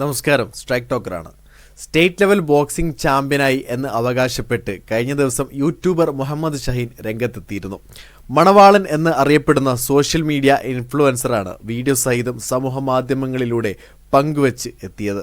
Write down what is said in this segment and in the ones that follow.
നമസ്കാരം സ്ട്രൈക്ക് ടോക്കറാണ് state level boxing ചാമ്പ്യനായി എന്ന് അവകാശപ്പെട്ട് കഴിഞ്ഞ ദിവസം യൂട്യൂബർ മുഹമ്മദ് ഷഹീൻ രംഗത്തെത്തിയിരുന്നു. മണവാളൻ എന്ന് അറിയപ്പെടുന്ന സോഷ്യൽ മീഡിയ ഇൻഫ്ലുവൻസറാണ് വീഡിയോ സഹിതം സമൂഹ മാധ്യമങ്ങളിലൂടെ പങ്കുവച്ച് എത്തിയത്.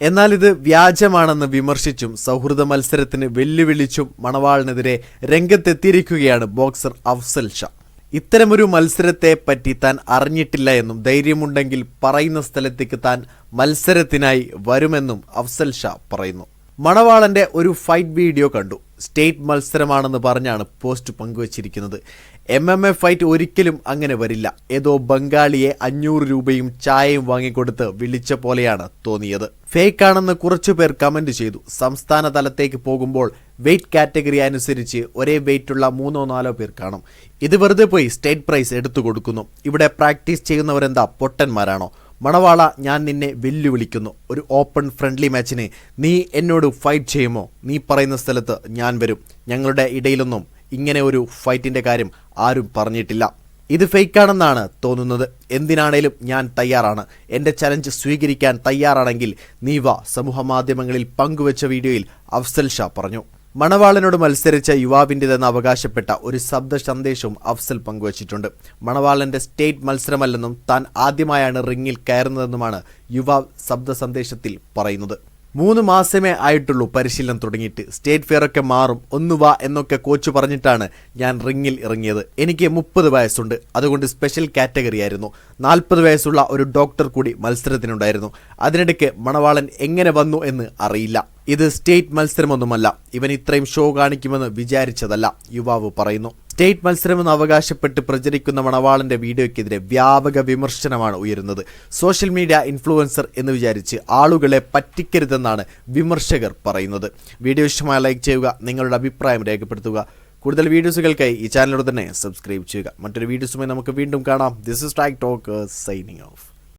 എന്നാൽ ഇത് വ്യാജമാണെന്ന് വിമർശിച്ചും സൗഹൃദ മത്സരത്തിന് വെല്ലുവിളിച്ചും മണവാളിനെതിരെ രംഗത്തെത്തിയിരിക്കുകയാണ് ബോക്സർ അഫ്സൽ ഷാ. ഇത്തരമൊരു മത്സരത്തെ പറ്റി താൻ അറിഞ്ഞിട്ടില്ല എന്നും ധൈര്യമുണ്ടെങ്കിൽ പറയുന്ന സ്ഥലത്തേക്ക് താൻ മത്സരത്തിനായി വരുമെന്നും അഫ്സൽ ഷാ പറയുന്നു. മണവാളന്റെ ഒരു ഫൈറ്റ് വീഡിയോ കണ്ടു. സ്റ്റേറ്റ് മത്സരമാണെന്ന് പറഞ്ഞാണ് പോസ്റ്റ് പങ്കുവച്ചിരിക്കുന്നത്. എം എം എ ഫൈറ്റ് ഒരിക്കലും അങ്ങനെ വരില്ല. ഏതോ ബംഗാളിയെ അഞ്ഞൂറ് രൂപയും ചായയും വാങ്ങിക്കൊടുത്ത് വിളിച്ച പോലെയാണ് തോന്നിയത്. ഫേക്ക് കുറച്ചു പേർ കമന്റ് ചെയ്തു. സംസ്ഥാന തലത്തേക്ക് പോകുമ്പോൾ വെയിറ്റ് കാറ്റഗറി അനുസരിച്ച് ഒരേ വെയിറ്റുള്ള മൂന്നോ നാലോ പേർ കാണും. ഇത് വെറുതെ പോയി സ്റ്റേറ്റ് പ്രൈസ് എടുത്തു കൊടുക്കുന്നു. ഇവിടെ പ്രാക്ടീസ് ചെയ്യുന്നവരെന്താ പൊട്ടന്മാരാണോ? മണവാള ഞാൻ നിന്നെ വെല്ലുവിളിക്കുന്നു. ഒരു ഓപ്പൺ ഫ്രണ്ട്ലി മാച്ചിന് നീ എന്നോട് ഫൈറ്റ് ചെയ്യുമോ? നീ പറയുന്ന സ്ഥലത്ത് ഞാൻ വരും. ഞങ്ങളുടെ ഇടയിലൊന്നും ഇങ്ങനെ ഒരു ഫൈറ്റിന്റെ കാര്യം ആരും പറഞ്ഞിട്ടില്ല. ഇത് ഫേക്കാണെന്നാണ് തോന്നുന്നത്. എന്തിനാണേലും ഞാൻ തയ്യാറാണ്. എന്റെ ചലഞ്ച് സ്വീകരിക്കാൻ തയ്യാറാണെങ്കിൽ നീവ സമൂഹ മാധ്യമങ്ങളിൽ പങ്കുവച്ച വീഡിയോയിൽ അഫ്സൽ ഷാ പറഞ്ഞു. മണവാളനോട് മത്സരിച്ച യുവാവിന്റെതെന്ന് അവകാശപ്പെട്ട ഒരു ശബ്ദ സന്ദേശവും അഫ്സൽ പങ്കുവച്ചിട്ടുണ്ട്. മണവാളന്റെ സ്റ്റേറ്റ് മത്സരമല്ലെന്നും താൻ ആദ്യമായാണ് റിങ്ങിൽ കയറുന്നതെന്നുമാണ് യുവാവ് ശബ്ദ സന്ദേശത്തിൽ പറയുന്നത്. മൂന്ന് മാസമേ ആയിട്ടുള്ളൂ പരിശീലനം തുടങ്ങിയിട്ട്. സ്റ്റേറ്റ് ഫെയർ ഒക്കെ മാറും. ഒന്ന് വാ എന്നൊക്കെ കോച്ച് പറഞ്ഞിട്ടാണ് ഞാൻ റിങ്ങിൽ ഇറങ്ങിയത്. എനിക്ക് മുപ്പത് വയസ്സുണ്ട്. അതുകൊണ്ട് സ്പെഷ്യൽ കാറ്റഗറി ആയിരുന്നു. നാൽപ്പത് വയസ്സുള്ള ഒരു ഡോക്ടർ കൂടി മത്സരത്തിനുണ്ടായിരുന്നു. അതിനിടയ്ക്ക് മണവാളൻ എങ്ങനെ വന്നു എന്ന് അറിയില്ല. ഇത് സ്റ്റേറ്റ് മത്സരമൊന്നുമല്ല. ഇവൻ ഇത്രയും ഷോ കാണിക്കുമെന്ന് വിചാരിച്ചതല്ല യുവാവ് പറയുന്നു. സ്റ്റേറ്റ് മത്സരമെന്ന് അവകാശപ്പെട്ട് പ്രചരിക്കുന്ന മണവാളന്റെ വീഡിയോയ്ക്കെതിരെ വ്യാപക വിമർശനമാണ് ഉയരുന്നത്. സോഷ്യൽ മീഡിയ ഇൻഫ്ലുവൻസർ എന്ന് വിചാരിച്ച് ആളുകളെ പറ്റിക്കരുതെന്നാണ് വിമർശകർ പറയുന്നത്. വീഡിയോ ഇഷ്ടമായ ലൈക്ക് ചെയ്യുക നിങ്ങളുടെ അഭിപ്രായം രേഖപ്പെടുത്തുക. കൂടുതൽ വീഡിയോസുകൾക്കായി ഈ ചാനലോട് തന്നെ സബ്സ്ക്രൈബ് ചെയ്യുക. മറ്റൊരു വീഡിയോസുമായി നമുക്ക് വീണ്ടും കാണാം. This is talk talk signing off